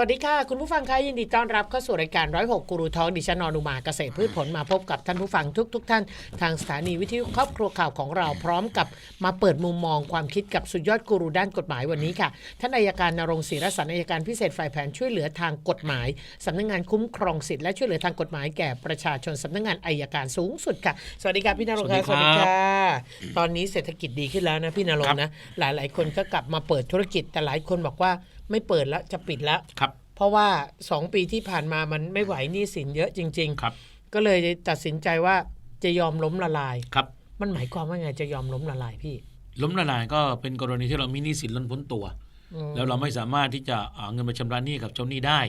วัสดีค่ะ คุณผู้ฟังคะยินดีต้อนรับเข้าสู่รายการร้อยหกกูรูทองดิฉันนอนุมาเกษตรพืชผลมาพบกับท่านผู้ฟังทุกๆท่าน ทางสถานีวิทยุครอบครัวข่าวของเราพร้อมกับมาเปิดมุมมองความคิดกับสุดยอดกูรูด้านกฎหมายวันนี้ค่ะ ท่านอายการนรงค์ศรีรสันอัยการพิเศษฝ่ายแผนช่วยเหลือทางกฎหมายสำนักงานคุ้มครองสิทธิและช่วยเหลือทางกฎหมายแก่ประชาชนสำนักงานอายการสูงสุดค่ะสวัสดีครับพี่นรงค์ค่ะสวัสดีครับค่ะตอนนี้เศรษฐกิจดีขึ้นแล้วนะพี่นรงค์นะหลายๆ คนก็กลับมาเปิดธุรกิจแต่หลายคนบอกว่า ไม่เปิดแล้วจะปิดแล้วครับ เพราะว่า 2 ปีที่ผ่านมามันไม่ไหวหนี้สินเยอะจริงครับๆก็เลยตัดสินใจว่าจะยอมล้มละลาย ครับ มันหมายความว่าไงจะยอมล้มละลายพี่ ล้มละลายก็เป็นกรณีที่เรามีหนี้สินล้นพ้นตัวอืมแล้วเราไม่สามารถที่จะเอาเงินมาชำระหนี้กับเจ้าหนี้ได้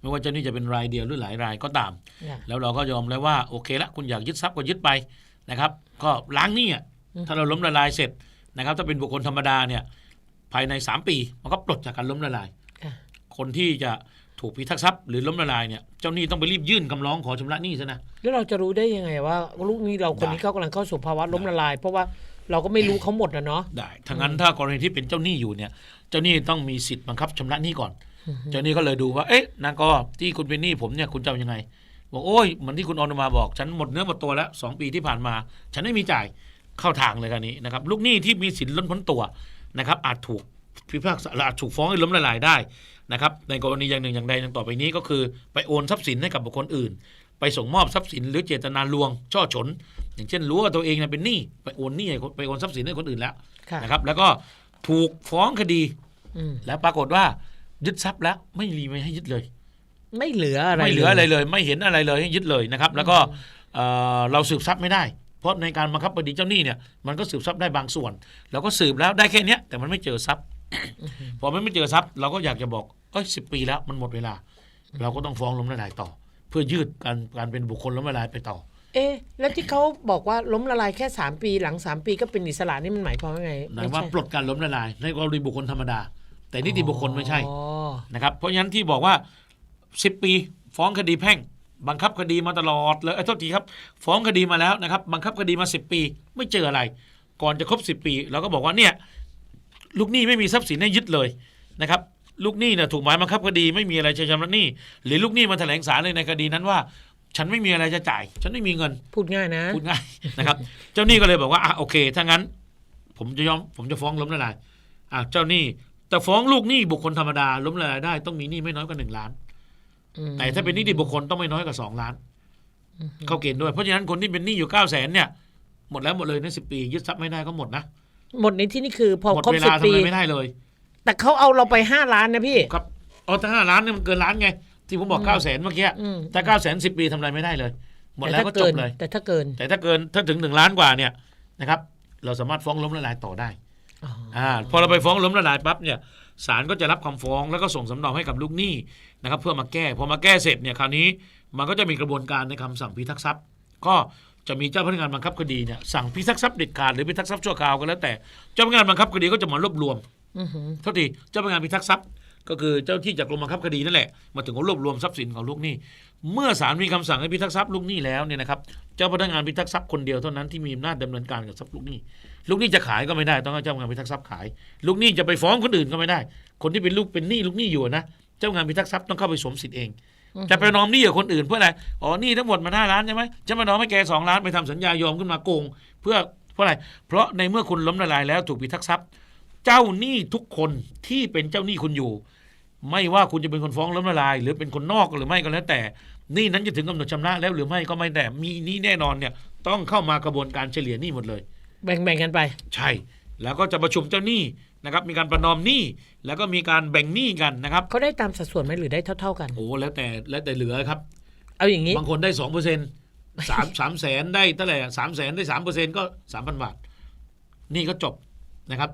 ไม่ว่าเจ้าหนี้จะเป็นรายเดียวหรือหลายรายก็ตามเนี่ยแล้วเราก็ยอมแล้วว่าโอเคละคุณอยากยึดทรัพย์ก็ยึดไปนะครับ ก็ล้างหนี้อะถ้าเราล้มละลายเสร็จนะครับ ถ้าเป็นบุคคลธรรมดาเนี่ย ภายใน 3 ปี มันก็ปลดจากการล้มละลายค่ะคนที่จะถูกพิทักษ์ทรัพย์หรือล้มละลายเนี่ยเจ้าหนี้ต้องไปรีบยื่นคำร้องขอชำระหนี้ซะนะแล้วเราจะรู้ได้ยังไงว่าลูกหนี้เราคนนี้เขากำลังเข้าสู่ภาวะล้มละลาย เพราะว่าเราก็ไม่รู้เขาหมดนะเนาะได้ทั้างนั้นถ้ากรณีที่เป็นเจ้าหนี้อยู่เนี่ย เจ้าหนี้ต้องมีสิทธิ์บังคับชำระหนี้ก่อน เจ้าหนี้ก็เลยดูว่า เอ๊ะนางก็ที่คุณเป็นหนี้ผมเนี่ยคุณจะเอายังไงบอกโอ้ยเหมือนที่คุณออนมาบอก ฉันหมดเนื้อหมดตัวแล้วสองปีที่ผ่านมา ฉันไม่มีจ่ายเข้าทางเลยกันนี้นะครับลูกหนี้ที่มีสินล้นพ้นตัว นะครับอาจถูกพิพากษาและอาจถูกฟ้องให้ล้มละลายได้นะครับในกรณีอย่างหนึ่งอย่างใดอย่างต่อไปนี้ก็คือ ไปโอนทรัพย์สินให้กับบุคคลอื่น ไปส่งมอบทรัพย์สินหรือเจตนาลวง ช่อฉน อย่างเช่นรู้ว่าตัวเองเนี่ยเป็นหนี้ไปโอนหนี้ให้คนไปโอนทรัพย์สินให้คนอื่นแล้วค่ะนะครับ แล้วก็ถูกฟ้องคดีอืมแล้วปรากฏว่ายึดทรัพย์แล้วไม่มีไม่ให้ยึดเลย ไม่เหลืออะไรไม่เหลืออะไรเลย ไม่เห็นอะไรเลยให้ยึดเลยนะครับ แล้วก็เอ่อเราสืบทรัพย์ไม่ได้ เพราะในการบังคับคดีเจ้าหนี้เนี่ยมันก็สืบทรัพย์ได้บางส่วนเราก็สืบแล้วได้แค่เนี้ยแต่มันไม่เจอทรัพย์ พอมันไม่เจอทรัพย์เราก็อยากจะบอกเอ้ยสิปีแล้วมันหมดเวลา เราก็ต้องฟ้องล้มละลายต่อ เพื่อยืดการการเป็นบุคคลล้มละลายไปต่อ เอ๊ะแล้วที่เขาบอกว่าล้มละลายแค่ 3 ปีหลัง 3 ปีก็เป็นอิสระนี่มันหมายความว่าไงหมายว่าไม่ใช่ปลดการล้มละลายในกรณีบุคคลธรรมดา แต่นิติบุคคลไม่ใช่อ๋อนะครับเพราะฉะนั้นที่บอกว่า 10 ปีฟ้องคดีแพ่ง บังคับคดีมาตลอดเลยเอ้ยโทษทีครับ ฟ้องคดีมาแล้วนะครับ บังคับคดีมา 10 ปี ไม่เจออะไร ก่อนจะครบ 10 ปีเราก็บอกว่าเนี่ยลูกหนี้ไม่มีทรัพย์สินให้ยึดเลยนะครับลูกหนี้เนี่ยถูกหมายบังคับคดีไม่มีอะไรจะชำระหนี้หรือลูกหนี้มาแถลงศาลเลยในคดีนั้นว่า ฉันไม่มีอะไรจะจ่าย ฉันไม่มีเงินพูดง่ายนะพูดง่ายนะครับ เจ้าหนี้ก็เลยบอกว่าอะโอเคถ้างั้น ผมจะยอมผมจะฟ้องล้มละลายอะเจ้าหนี้แต่ฟ้องลูกหนี้บุคคลธรรมดาล้มละลายได้ต้องมีหนี้ไม่น้อยกว่าหนึ่งล้านอืม แต่ถ้าเป็นหนี้ดิบุคคลต้องไม่น้อยกว่าสองล้าน เข้าเกณฑ์ด้วย เพราะฉะนั้นคนที่เป็นหนี้อยู่เก้าแสนเนี่ย หมดแล้วหมดเลยในสิบปียึดทรัพย์ไม่ได้ก็หมดนะหมดในที่นี่คือพอหมดครบเวสิลาบทำปีอะไรไม่ได้เลย แต่เขาเอาเราไป5ล้านนะพี่ ครับเอาแต่ห้าล้านเนี่ยมันเกินล้านไง ที่ผมบอกเก้าแสนเมื่อกี้อืมถ้าเก้าแสนสิบปีทำอะไรไม่ได้เลย หมดแล้วก็จบเลย แต่ถ้าเกินแต่ถ้าเกินถ้าถึงหนึ่งล้านกว่าเนี่ยนะครับ เราสามารถฟ้องล้มละลายต่อได้อ๋ออ่าพอเราไปฟ้องล้มละลายปั๊บเนี่ย ศาลก็จะรับคำฟ้องแล้วก็ส่งสำเนาให้กับลูกหนี้นะครับเพื่อมาแก้พอมาแก้เสร็จเนี่ยคราวนี้มันก็จะมีกระบวนการในคำสั่งพิทักษ์ทรัพย์ ก็จะมีเจ้าพนักงานบังคับคดีเนี่ยสั่งพิทักษ์ทรัพย์เด็ดขาดหรือพิทักษ์ทรัพย์ชั่วคราวก็แล้วแต่เจ้าพนักงานบังคับคดีก็จะมารวบรวมอือหือเท่าทีเจ้าพนักงานพิทักษ์ทรัพย์ ก็คือเจ้าที่จากกรมบังคับคดีนั่นแหละมาถึงก็รวบรวมทรัพย์สินของลูกหนี้ เมื่อศาลมีคำสั่งให้พิทักษ์ทรัพย์ลูกหนี้แล้วเนี่ยนะครับเจ้าพนักงานพิทักษ์ทรัพย์คนเดียวเท่านั้นที่มีอำนาจดำเนินการกับทรัพย์ลูกหนี้ ลูกหนี้จะขายก็ไม่ได้ต้องให้เจ้าพนักงานพิทักษ์ทรัพย์ขาย ลูกหนี้จะไปฟ้องคนอื่นก็ไม่ได้ คนที่เป็นลูกเป็นหนี้ลูกหนี้อยู่นะเจ้าพนักงานพิทักษ์ทรัพย์ต้องเข้าไปสวมสิทธิ์เองจะไปนอมหนี้กับคนอื่นเพื่ออะไรอ๋อหนี้ทั้งหมดมาห้าล้านใช่ไหมจะมานอมให้แกสองล้านไปทำสัญญายอมขึ้นมาโกง เพื่อเพราะอะไรเพราะในเมื่อคุณล้มละลายแล้วถูกพิทักษ์ทรัพย์ เจ้าหนี้ทุกคนที่เป็นเจ้าหนี้คุณอยู่ ไม่ว่าคุณจะเป็นคนฟ้องล้มละลาย หรือเป็นคนนอกหรือไม่ก็แล้วแต่หนี้นั้นจะถึงกำหนดชำระแล้วหรือไม่ก็ไม่แต่มีหนี้แน่นอนเนี่ยต้องเข้ามากระบวนการเฉลี่ยหนี้หมดเลย แบ่งๆกันไป ใช่ แล้วก็จะประชุมเจ้าหนี้นะครับมีการประนอมหนี้แล้วก็มีการแบ่งหนี้กันนะครับเขาได้ตามสัดส่วนไหมหรือได้เท่า ๆ กันโอ้แล้วแต่แล้วแต่เหลือครับ เอาอย่างนี้บางคนได้สองเปอร์เซ็นต์สามสามแสนได้เท่าไหร่สามแสนได้สามเปอร์เซ็นต์ก็สามพันบาทนี่ก็จบนะครับ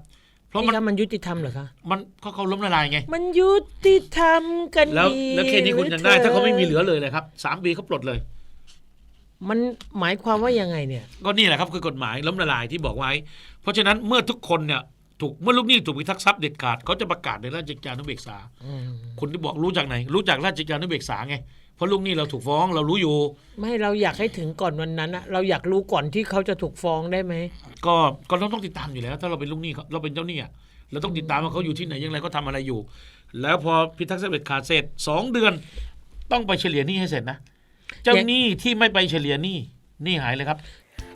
เพราะนี่มันครับมันยุติธรรมเหรอคะมันก็เขาล้มละลายไง มันยุติธรรมกันแล้วดีแล้วแค่นี้คุณยังได้ ถ้าเขาไม่มีเหลือเลยเลยครับสามปีเขาปลดเลย มันหมายความว่ายังไงเนี่ย ก็นี่แหละครับคือกฎหมายล้มละลายที่บอกไว้ เพราะฉะนั้นเมื่อทุกคนเนี่ยถูกเมื่อลูกหนี้ถูกพิทักษ์ทรัพย์เด็ดขาดเขาจะประกาศในราชกิจจานุเบกษาอืมคุณที่บอกรู้จากไหน รู้จากราชกิจจานุเบกษาไง เพราะลูกหนี้เราถูกฟ้องเรารู้อยู่ ไม่เราอยากให้ถึงก่อนวันนั้นอะเราอยากรู้ก่อนที่เขาจะถูกฟ้องได้ไหมก็ก็เราต้องติดตามอยู่แล้ว ถ้าเราเป็นลูกหนี้เขาเราเป็นเจ้าหนี้อะเราต้องติดตามว่าเขาอยู่ที่ไหนอย่างไรเขาทำอะไรอยู่ แล้วพอพิทักษ์ทรัพย์เด็ดขาดเสร็จสองเดือน ต้องไปเฉลี่ยหนี้ให้เสร็จนะเจ้าหนี้ที่ไม่ไปเฉลี่ยหนี้หนี้หายเลยครับ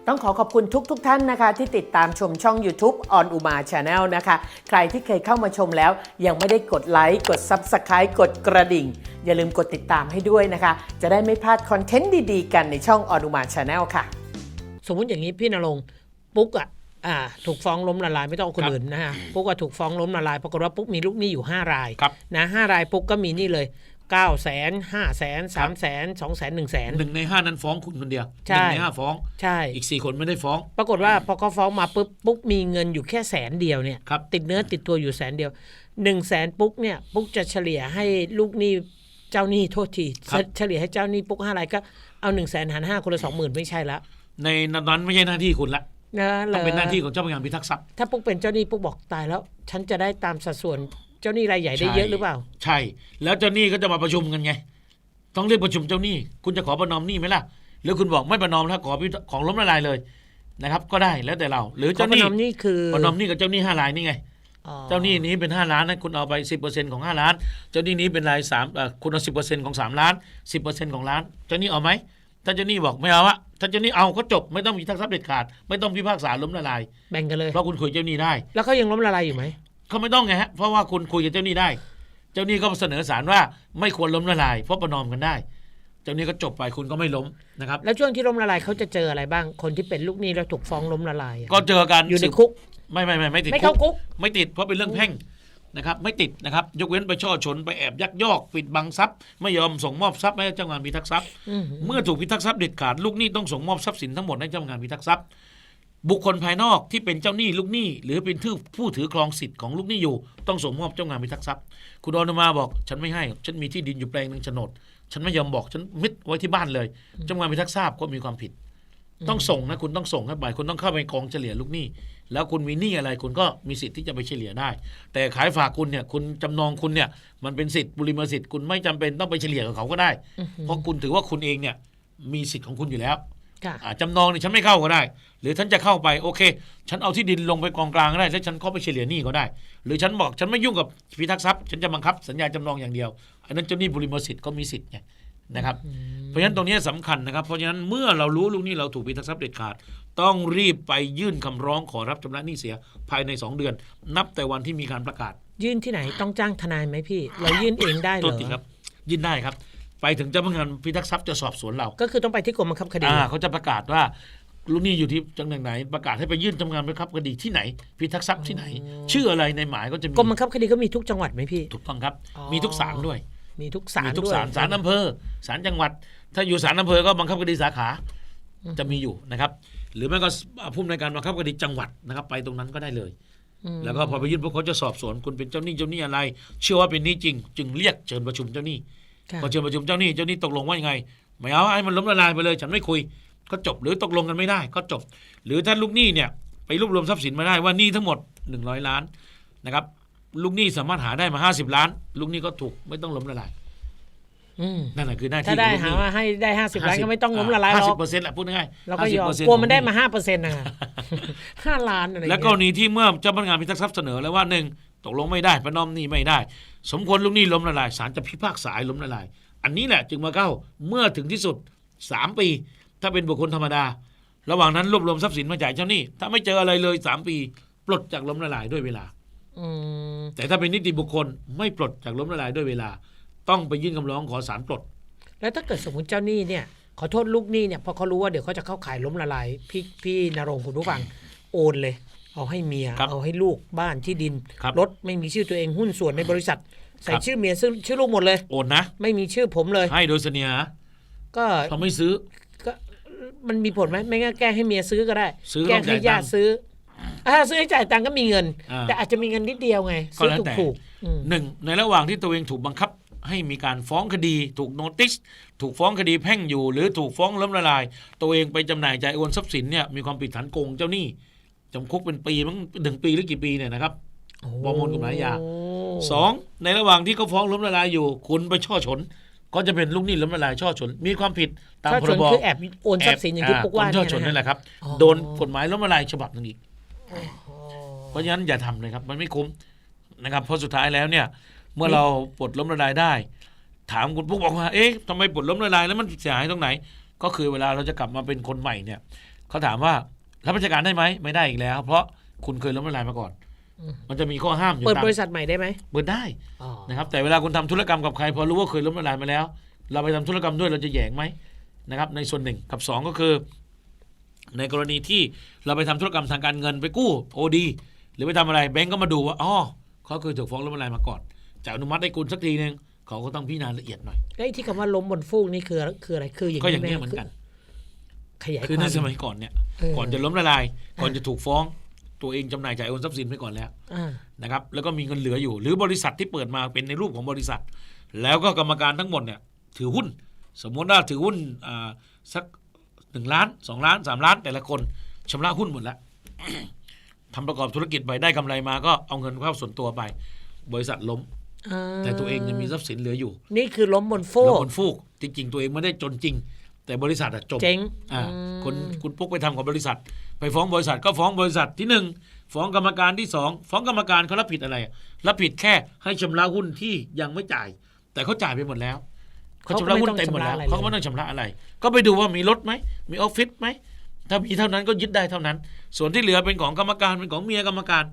ต้องขอขอบคุณทุกทท่านนะคะ ที่ติดตามชมช่อง YouTube on Uma Channel นะคะ ใครที่เคยเข้ามาชมแล้ว ยังไม่ได้กดไลค์กด Subscribe กดกระดิ่ง อย่าลืมกดติดตามให้ด้วยนะคะ จะได้ไม่พลาดคอนเทนต์ดีๆ กันในช่อง on Uma Channel ค่ะ สมมุติอย่างนี้พี่นรงค์ปุ๊กอะอ่าถูกฟ้องล้มละลายไม่ต้องเอาคนครับอื่นนะฮะปุ๊กก็ถูกฟ้องล้มละลายปรากฏว่าปุ๊กมีลูกหนี้อยู่ 5 รายครับนะห้ารายปุ๊กก็มีหนี่เลย 9 0 0 0 0 0 5 0 0 0 0 3 0 0 0 0 2 0 0 0 0 1 0 0 0 0หนึ่งในห้านั้นฟ้องคุณคนเดียวใช่หนึ่งในห้าฟ้องใช่อีกสี่คนไม่ได้ฟ้อง ปรากฏว่าพอเขาฟ้องมาปุ๊บปุ๊กมีเงินอยู่แค่แสนเดียวเนี่ยครับติดเนื้อติดตัวอยู่แสนเดียวหนึ่งแสนปุ๊กเนี่ยปุ๊กจะเฉลี่ยให้ลูกหนี้เจ้าหนี้โทษทีครับเฉลี่ยให้เจ้าหนี้ปุ๊กห้ารายก็เอาหนึ่งแสนหารห้าคนละสองหมื่นไม่ใช่ละในนั้นไม่ใช่หน้าที่คุณละนะต้องเป็นหน้าที่ลยของเจ้าพนักงานพิทักษ์ทรัพย์ถ้าปุ๊กเป็นเจ้าหนี้ปุ๊กบอกตายแล้ว ฉันจะได้ตามสัดส่วน เจ้าหนี้รายใหญ่ได้ใช่เยอะหรือเปล่า ใช่ แล้วเจ้าหนี้ก็จะมาประชุมกันไง ต้องเรียกประชุมเจ้าหนี้ คุณจะขอประนอมหนี้ไหมล่ะ หรือคุณบอกไม่ประนอมแล้วขอพิของล้มละลายเลยนะครับ ก็ได้แล้วแต่เรา หรือเขาเจ้าปหระนี้นอมนี่คือประนอมหนี้กับเจ้าหนี้ห้ารายนี่ไงอ๋อเจ้าหนี้นี้เป็นห้าล้านนะคุณเอาไปสิบเปอร์เซ็นต์ของห้าล้าน เจ้าหนี้นี้เป็นรายสามเอ่อคุณเอาสิบเปอร์เซ็นต์ของสามล้านสิบเปอร์เซ็นต์ของล้าน เจ้าหนี้เอาไหมถ้าเจ้าหนี้บอกไม่เอาอะถ้าเจ้าหนี้เอาก็จบไม่ต้องมีทักทรัพย์เด็ดขาด ไม่ต้องพิพากษาล้มละลายแบ่งกันเลยเพราะคุณคุยเจ้าหนี้ได้ แล้วเขายังล้มละลายอยู่ไหม เขาไม่ต้องไงฮะเพราะว่าคุณคุยกับเจ้าหนี้ได้ เจ้าหนี้ก็เสนอศาลว่าไม่ควรล้มละลาย เพราะประนอมกันได้ เจ้าหนี้ก็จบไปคุณก็ไม่ล้มนะครับแล้วช่วงที่ล้มละลายเขาจะเจออะไรบ้าง คนที่เป็นลูกหนี้แล้วถูกฟ้องล้มละลายอะก็เจอกันอยู่ในคุก ไม่ไม่ไม่ไม่ติดไม่เข้าคุก ไม่ติดเพราะเป็นเรื่องแพ่งนะครับไม่ติดนะครับยกเว้นไปช่อชนไปแอบยักยอกปิดบังทรัพย์ ไม่ยอมส่งมอบทรัพย์ให้เจ้างานพิทักษ์ทรัพย์ อืม เมื่อถูกพิทักษ์ทรัพย์เด็ดขาดลูกหนี้ต้องส่งมอบทรัพย์สินทั้งหมดให้เจ้างานพิทักษ์ทรัพย์ บุคคลภายนอกที่เป็นเจ้าหนี้ลูกหนี้ หรือเป็นผู้ผู้ถือครองสิทธิ์ของลูกหนี้อยู่ ต้องส่งมอบเจ้างานพิทักษ์ทรัพย์ คุณอนุมาบอก ฉันไม่ให้ ฉันมีที่ดินอยู่แปลงหนึ่งโฉนด ฉันไม่ยอมบอกฉันมิดไว้ที่บ้านเลย เจ้างานพิทักษ์ทราบก็มีความผิด ต้องส่งนะคุณต้องส่งให้ไปคุณต้องเข้าไปกองเฉลี่ยลูกหนี้ แล้วคุณมีหนี้อะไรคุณก็มีสิทธิ์ที่จะไปเฉลี่ยได้ แต่ขายฝากคุณเนี่ยคุณจำนองคุณเนี่ยมันเป็นสิทธิ์บุริมสิทธิ์คุณไม่จำเป็นต้องไปเฉลี่ยกับเขาก็ได้ เพราะคุณถือว่าคุณเองเนี่ยมีสิทธิ์ของคุณอยู่แล้วค่ะ อ่าจำนองเนี่ยฉันไม่เข้าก็ได้ หรือฉันจะเข้าไปโอเค ฉันเอาที่ดินลงไปกองกลางก็ได้แล้วฉันเข้าไปเฉลี่ยหนี้ก็ได้ หรือฉันบอกฉันไม่ยุ่งกับพิทักษ์ทรัพย์ฉันจะบังคับสัญญาจำนองอย่างเดียว อันนั้นเจ้าหนี้บุริมสิทธิ์ก็มีสิทธิ์ไงนะครับ เพราะฉะนั้นตรงนี้สำคัญนะครับ เพราะฉะนั้นเมื่อเรารู้ลูกหนี้เราถูกพิทักษ์ทรัพย์เด็ดขาด ต้องรีบไปยื่นคำร้องขอรับชำระหนี้เสียภายใน 2 เดือน นับแต่วันที่มีการประกาศ ยื่นที่ไหนต้องจ้างทนายไหมพี่ เรายื่นเองได้เหโทรษอทีครับ ยื่นได้ครับ ไปถึงเจ้าพนักงานพิทักษ์ทรัพย์จะสอบสวนเราก็คือต้องไปที่กรมบังคับคดีอ่าเขาจะประกาศว่าลูกหนี้อยู่ที่จังหวัดไหน ประกาศให้ไปยื่นทำงานบังคับคดีที่ไหน พิทักษ์ทรัพย์ที่ไหน ชื่ออะไรในหมายก็จะมีกรมบังคับคดีก็มีทุกจังหวัดไหมพี่ ถูกต้องครับอ๋อมีทุกศาลด้วย มีทุกศามีลทุกด้วยศาลศาลอำเภอศาลจังหวัด ถ้าอยู่ศาลอำเภอก็บังคับคดีสาขา จะมีอยู่นะครับ หรือไม่ก็ผู้อำนวยการบังคับคดีจังหวัดนะครับ ไปตรงนั้นก็ได้เลยอืมแล้วก็พอไปยื่นพวกเขาจะสอบสวนคุณเป็นเจ้าหนี้เจ้าหนี้อะไร เชื่อว่าเป็นหนี้จริง จึงเรียกเชิญประชุมเจ้าหนี้ค่ะ พอเชิญประชุมเจ้าหนี้เจ้าหนี้ตกลงว่ายังไงไม่เอาให้มันล้มละลายไปเลย ฉันไม่คุย ก็จบหรือตกลงกันไม่ได้ก็จบ หรือถ้าลูกหนี้เนี่ยไปรวบรวมทรัพย์สินมาได้ว่าหนี้ทั้งหมด 100 ล้านนะครับ ลูกหนี้สามารถหาได้มา 50 ล้าน ลูกหนี้ก็ถูกไม่ต้องล้มละลายอืมนั่นแหละคือหน้าถ้าที่ได้ของลูกหาหนี้ว่าให้ได้ห้าสิบล้านก็ไม่ต้องล้มละลายหรห้าสิอบกเปอร์เซ็นต์แหละพูดง่ายๆเราก็ยอม50%กลัวมันได้ของหมาห้าเปอร์เซ็นต์นะห้าล้านอะไรอย่างและเงี้กรยณีที่เมื่อเจ้าพนักงานพิทักษ์ทรัพย์เสนอแล้วว่าหนึ่ง ตกลงไม่ได้ประนอมหนี้ไม่ได้ สมควรลูกหนี้ล้มละลายศาลจะพิพากษาให้ล้มละลาย อันนี้แหละจึงมาเข้าเมื่อถึงที่สุด 3 ปี ถ้าเป็นบุคคลธรรมดา ระหว่างนั้นรวบรวมทรัพย์สินมาจ่ายเจ้าหนี้ ถ้าไม่เจออะไรเลย 3 ปี ปลดจากล้มละลายด้วยเวลาอืมแต่ถ้าเป็นนิติบุคคลไม่ปลดจากล้มละลายด้วยเวลา ต้องไปยื่นคำร้องขอศาลปลด แล้วถ้าเกิดสมมติเจ้าหนี้เนี่ยขอโทษลูกหนี้เนี่ยพอเขารู้ว่าเดี๋ยวเขาจะเข้าขายล้มละลายพี่พี่นรงค์คุณผู้ฟังโอนเลย เอาให้เมีย ครับเอาให้ลูกบ้านที่ดินครับรถไม่มีชื่อตัวเองหุ้นส่วนในบริษัท ใส่ครับ ชื่อเมียชื่อชื่อลูกหมดเลย โอนนะ ไม่มีชื่อผมเลย ให้โดยเสนียก็เขาไม่ซื้อ ก็มันมีผลไหมไม่งั้นแกล้งให้เมียซื้อก็ได้ซื้อแกล้งต้องจ่าให้ยญาตังติค์ซื้ออ่าซื้อให้จ่ายตังค์ก็มีเงิน อ่าแต่อาจจะมีเงินนิดเดียวไงก็ซื้อแล้วถูกแต่ ถูกๆอืมหนึ่งในระหว่างที่ตัวเองถูกบังคับ ให้มีการฟ้องคดี ถูกโนติส ถูกฟ้องคดีแพ่งอยู่ หรือถูกฟ้องล้มละลาย ตัวเองไปจำหน่ายจ่ายโอนทรัพย์สินเนี่ยมีความผิดฐานโกงเจ้าหนี้ จำคุกเป็นปีมั้งหนึ่งปีหรือกี่ปีเนี่ยนะครับประมวลกฎหมายยาโอ้สองในระหว่างที่เขาฟ้องล้มละลายอยู่ คุณไปช่อฉนก็จะเป็นลูกหนี้ล้มละลายช่อฉนมีความผิดตามช่อพชรนบคือแอบโอนทรัพย์สินอย่างที่ปุ๊กว่าคนเนี่ช่อยชนนั่นแหนะฮะละครับอ๋อโดนกฎหมายล้มละลายฉบับหนึ่งอีกเพราะฉะนั้นอย่าทำเลยครับ มันไม่คุ้มนะครับ เพราะสุดท้ายแล้วเนี่ย เมื่อเราปลดล้มละลายได้ ถามคุณปุ๊กบอกว่าเอ๊ะทำไมปลดล้มละลายแล้วมันเสียหายตรงไหน ก็คือเวลาเราจะกลับมาเป็นคนใหม่เนี่ยเขาถามว่า รับราชการได้ไหมไม่ได้อีกแล้ว เพราะคุณเคยล้มละลายมาก่อน มันจะมีข้อห้ามอยู่เปิดตามบริษัทใหม่ได้ไหมเปิดได้อ๋อนะครับ แต่เวลาคุณทำธุรกรรมกับใครพอรู้ว่าเคยล้มละลายมาแล้ว เราไปทำธุรกรรมด้วยเราจะแหยงไหมนะครับ ในส่วนหนึ่งกับสองก็คือ ในกรณีที่เราไปทำธุรกรรมทางการเงินไปกู้โอดีหรือไปทำอะไรแบงก์ก็มาดูว่าอ๋อเขาเคยถูกฟ้องล้มละลายมาก่อนจะอนุมัติให้คุณสักทีนึงเขาก็ต้องพิจารณาละเอียดหน่อยแล้วไอ้ที่คำว่าล้มบนฟูกนี่คือคืออะไรคืออย่างก็อย่างนี้นี้เหมือนกัน ขยายคือควาในมสมัยก่อนเนี่ยเออก่อนจะล้มละลาย ก่อนจะถูกฟ้อง ตัวเองจำหน่ายจ่ายโอนทรัพย์สินไปก่อนแล้วอ่านะครับ แล้วก็มีเงินเหลืออยู่ หรือบริษัทที่เปิดมาเป็นในรูปของบริษัท แล้วก็กรรมการทั้งหมดเนี่ยถือหุ้น สมมติว่าถือหุ้นอ่าสักหนึ่งล้านสองล้านสามล้าน แต่ละคนชำระหุ้นหมดแล้วทำประกอบธุรกิจไปได้กำไรมาก็เอาเงินเข้าส่วนตัวไป บริษัทล้มอ่าแต่ตัวเองยังมีทรัพย์สินเหลืออยู่ นี่คือล้มบนฟูแล้วกคนฟูกจริงๆตัวเองไม่ได้จนจริง แต่บริษัทอะจมเจ๊งอ่าอืมคนคุณปุ๊กไปทำกับบริษัท ไปฟ้องบริษัทก็ฟ้องบริษัทที่หนึ่งฟ้องกรรมการที่สองฟ้องกรรมการเขารับผิดอะไรอะรับผิดแค่ให้ชำระหุ้นที่ยังไม่จ่าย แต่เขาจ่ายไปหมดแล้วเขาชำระหุ้นเต็มหมดแล้วเขาก็ไม่ต้องชำระอะไร ก็ไปดูว่ามีรถไหมมีออฟฟิศไหมถ้ามีเท่านั้นก็ยึดได้เท่านั้น ส่วนที่เหลือเป็นของกรรมการเป็นของเมียกรรมการ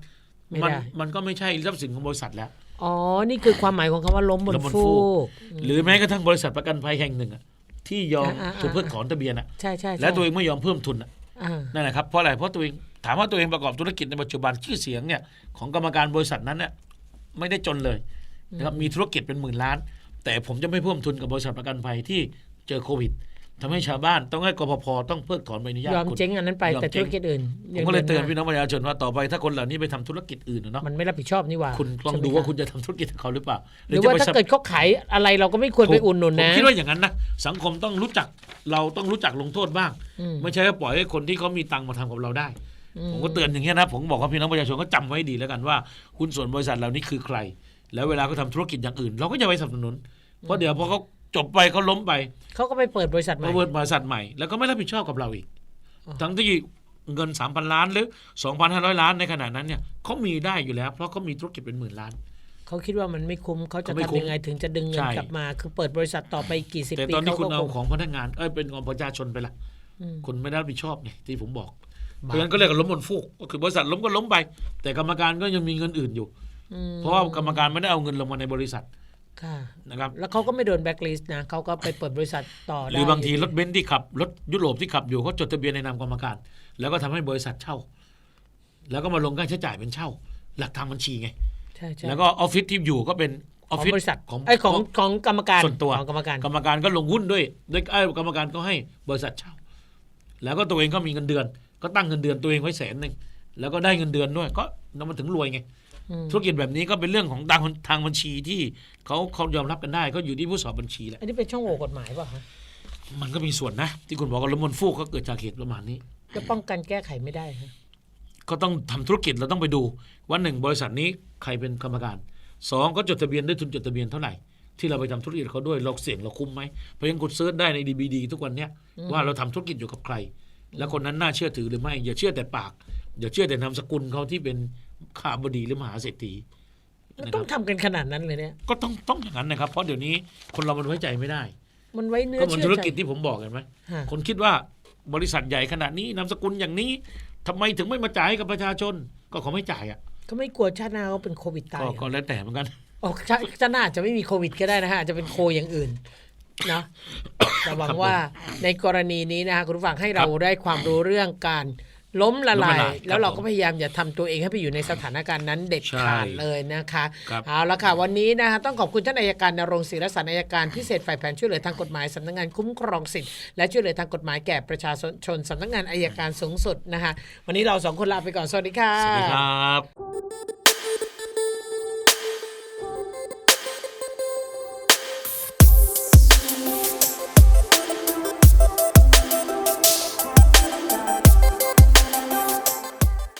ไม่มันได้มันก็ไม่ใช่ทรัพย์สินของบริษัทแล้วอ๋อ นี่คือความหมายของคำว่าล้มบนล้มบนฟูฟูกหรือแม้กระทั่งบริษัทประกันภัยแห่งหนึ่งอะ ที่ยอมอ่าๆๆถูกเพิกถอนทะเบียนอะใช่ใช่ใช่แล้วตัวเองไม่ยอมเพิ่มทุนอะอ่านั่นแหละครับเพราะอะไรเพราะตัวเองถามว่าตัวเองประกอบธุรกิจในปัจจุบันชื่อเสียงเนี่ยของกรรมการบริษัทนั้นเนี่ยไม่ได้จนเลยนะครับมีธุรกิจเป็นหมื่นล้าน แต่ผมจะไม่เพิ่มทุนกับบริษัทประกันภัยที่เจอโควิด ทำให้ชาวบ้านต้องให้กพพต้องเพิกถอนใบอนุญาตยอมคุณเจ๊งอันนั้นไปยอมแต่เจ๊ธุงรกิจอื่นผมยังก็เลยเตือนดิพี่หาน้องประชาชนว่าต่อไปถ้าคนเหล่านี้ไปทำธุรกิจอื่นนะเนาะมันไม่รับผิดชอบนี่หว่าคุณลองใช่ไหมดูว่าะคุณจะทำธุรกิจกับเขาหรือเปล่า หรือจะว่าไปถ้าสนับเกิดเขาขายอะไรเราก็ไม่ควรไปอุ่นหนุนผมนะคิดว่าอย่างนั้นนะสังคมต้องรู้จักเราต้องรู้จักลงโทษบ้างอืมไม่ใช่ว่าปล่อยให้คนที่เขามีตังค์มาทำกับเราได้อืมผมก็เตือนอย่างเงี้ยนะผมบอกว่าพี่น้องประชาชนก็จำไว้ดีแล้วกันว่าหุ้นส่วนบริษัทเหล่านี้คือใคร แล้วเวลาเขาทำธุรกิจอย่างอื่น เราก็อย่าไปสนับสนุนเพราะเดี๋ยวพอเขา จบไปเขาล้มไปเขาก็ไปเปิดบริษัทใหม่มาเปิดบริษัทใหม่ แล้วก็ไม่รับผิดชอบกับเราอีกอ๋อทั้งที่เงิน 3,000 ล้านหรือ 2,500 ล้านในขณะนั้นเนี่ยเขามีได้อยู่แล้ว เพราะเขามีธุรกิจเป็นหมื่นล้าน เขาคิดว่ามันไม่คุ้มเขาจะเขาไม่คุ้ทำมยังไงถึงจะดึงเงินใช่ กลับมา คือเปิดบริษัทต่อไปกี่สิบแต่ปีตอนนี้เขาคุณก็เอาคง ของพนักงานเอ้ยเป็นของประชาชนไปละอืม คุณไม่ได้รับผิดชอบไงที่ผมบอก เพบาปราะฉะนั้นก็เรียกว่าล้มบนฟูกก็คือบริษัทล้มก็ล้มไป แต่กรรมการก็ยังมีเงินอื่นอยู่ อืมเพราะว่ากรรมการไม่ได้เอาเงินลงมาในบริษัทค่ะ นะครับแล้วเขาก็ไม่โดนแบ็กลิสต์นะเขาก็ไปเปิดบริษัทต่อหได้รือบางทีรถเบนซ์ที่ขับ รถยุโรปที่ขับอยู่เขาจดทะเบียนในนามกรรมการ แล้วก็ทำให้บริษัทเช่า แล้วก็มาลงค่าใช้จ่ายเป็นเช่า หลักทางบัญชีไงใช่ใช่แล้วก็ออฟฟิศที่อยู่ก็เป็นอขออฟงฟิศบริษัทของไอ้ยของของกรรมการส่วนตัวของกรรมการกรรมการก็ลงหุ้นด้วยด้วยไอ้ยกรรมการก็ให้บริษัทเช่า แล้วก็ตัวเองก็มีเงินเดือน ก็ตั้งเงินเดือนตัวเองไว้แสนหนึ่งแล้วก็ได้เงินเดือนด้วย ก็นำมาถึงรวยไงอืม ธุรกิจแบบนี้ก็เป็นเรื่องของทางทางบัญชีที่เขาเขายอมรับกันได้ก็อยู่ที่ผู้สอบบัญชีแหละอันนี้เป็นช่องโหว่กฎหมายเปล่ะคะมันก็มีส่วนนะ ที่คุณบอกว่าล้มบนฟูกก็เกิดจากเหตุประมาณนี้จะป้องกันแก้ไขไม่ได้ฮะก็ต้องทำธุรกิจเราต้องไปดูว่าหนึ่งบริษัทนี้ใครเป็นกรรมการสองก็จดทะเบียนด้วยทุนจดทะเบียนเท่าไหร่ที่เราไปทำธุรกิจกับเขาด้วยเราเสี่ยงเราคุ้มไหมเพราะยังกดเซิร์ชได้ในดีบีดีทุกวันเนี้ยว่าเราทำธุรกิจอยู่กับใคร แล้วคนนั้นน่าเชื่อถือหรือไม่ อย่าเชื่อแต่ปาก อย่าเชื่อแต่นามสกุลเขาที่เป็น ข้าบดีหรือมหาเศรษฐีมันนะคต้รัอบงทำกันขนาดนั้นเลยเนี่ย ก็ต้องต้องอย่างนั้นนะครับ เพราะเดี๋ยวนี้คนเรามันไว้ใจไม่ได้ มันไว้เนื้อก็เหมือนเชื่ธุอรใจ กิจที่ผมบอกเห็นไหมฮะ คนคิดว่าบริษัทใหญ่ขนาดนี้นามสกุลอย่างนี้ทำไมถึงไม่มาจ่ายให้กับประชาชน ก็เขาไม่จ่ายอะเขาไม่กลัวชาติหน้าเขาเป็นโควิดตายก็เหรอก็แล้วแต่เหมือนกัน โอ้ชาชาติหน้าอาจจะไม่มีโควิดก็ได้นะฮะอาจจะเป็นโคอย่างอื่นนะแต่หวังว่าในกรณีนี้นะคะคุณผู้ฟังให้เราได้ความรู้เรื่องการ ล้มละลายล้มละลาย แล้วเราครับก็พยายามอย่าทำตัวเองให้ไปอยู่ในสถานการณ์นั้นเด็ดขาดใช่เลยนะคะครับเอาละค่ะวันนี้นะคะต้องขอบคุณท่านอัยการนรงค์ศิรสันอัยการพิเศษฝ่ายแผนช่วยเหลือทางกฎหมายสำนักงานคุ้มครองสิทธิ์และช่วยเหลือทางกฎหมายแก่ประชาชนสำนักงานอัยการสูงสุดนะคะวันนี้เราสองคนลาไปก่อนสวัสดีค่ะสวัสดีครับ